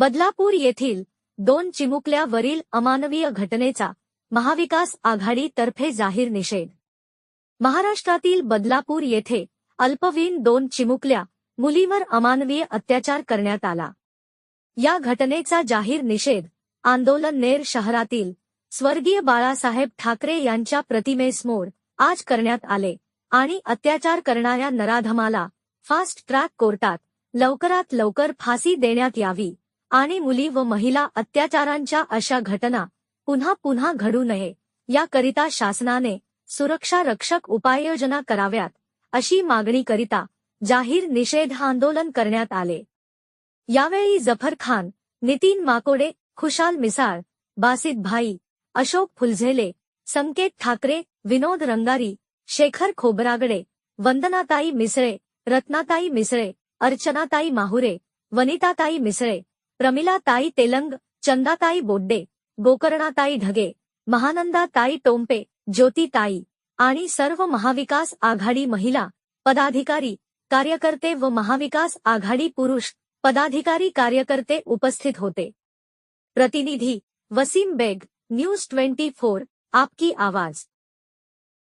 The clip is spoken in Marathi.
बदलापूर येथील दोन चिमुकल्यावरील अमानवीय घटनेचा महाविकास आघाडीतर्फे जाहीर निषेध. महाराष्ट्रातील बदलापूर येथे अल्पवीन दोन चिमुकल्या मुलीवर अमानवीय अत्याचार करण्यात आला. या घटनेचा जाहीर निषेध आंदोलन नेर शहरातील स्वर्गीय बाळासाहेब ठाकरे यांच्या प्रतिमेसमोर आज करण्यात आले आणि अत्याचार करणाऱ्या नराधमाला फास्ट ट्रॅक कोर्टात लवकरात लवकर फाशी देण्यात यावी. आणि मुली व महिला अत्याचारांच्या अशा घटना पुन्हा पुन्हा घडू नये. याकरिता शासनाने सुरक्षा रक्षक उपाययोजना कराव्यात अशी मागणी करिता जाहीर निषेध आंदोलन करण्यात आले. यावेळी जफर खान नितीन माकोडे खुशाल मिसाळ बासित भाई अशोक फुलझेले संकेत ठाकरे विनोद रंगारी शेखर खोबरागडे वंदनाताई मिसळे रत्नाताई मिसळे अर्चनाताई माहुरे वनिताताई मिसळे प्रमिलाताई तेलंग चंदाताई बोड्डे गोकर्णाताई ढगे महानंदाताई टोंपे ज्योतिताई आणि सर्व महाविकास आघाडी महिला पदाधिकारी कार्यकर्ते व महाविकास आघाडी पुरुष पदाधिकारी कार्यकर्ते उपस्थित होते. प्रतिनिधी Wasim Beg news twenty four आपकी आवाज.